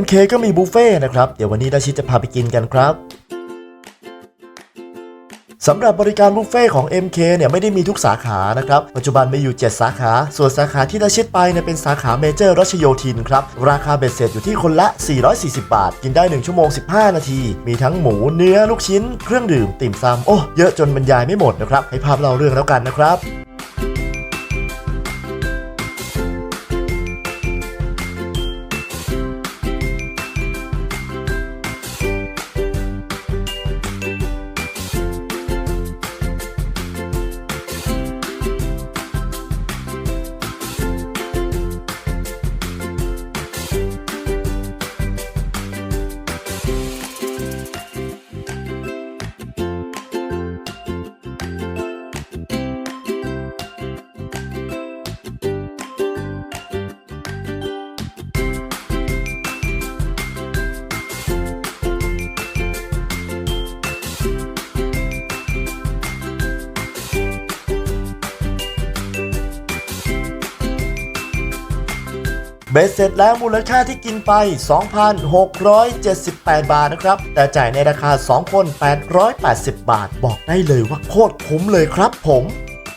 MK ก็มีบุฟเฟ่ต์นะครับ เดี๋ยววันนี้ดาชิจะพาไปกินกันครับสำหรับบริการบุฟเฟ่ของ MK เนี่ยไม่ได้มีทุกสาขานะครับ ปัจจุบันมีอยู่ 7 สาขา ส่วนสาขาที่ดาชิดไปเนี่ยเป็นสาขาเมเจอร์รัชโยธินครับ ราคาเบ็ดเสร็จอยู่ที่คนละ 440 บาท กินได้ 1 ชั่วโมง 15 นาที มีทั้งหมูเนื้อลูกชิ้น เครื่องดื่ม ติ่มซำโอ้ เยอะจนบรรยายไม่หมดนะครับ ให้ภาพเล่าเรื่องแล้วกันนะครับ เบสเสร็จแล้วมูลค่าที่กินไป 2,678 บาทนะครับ แต่จ่ายในราคา 2 คน 880 บาท บอกได้เลยว่าโคตรคุ้มเลยครับผม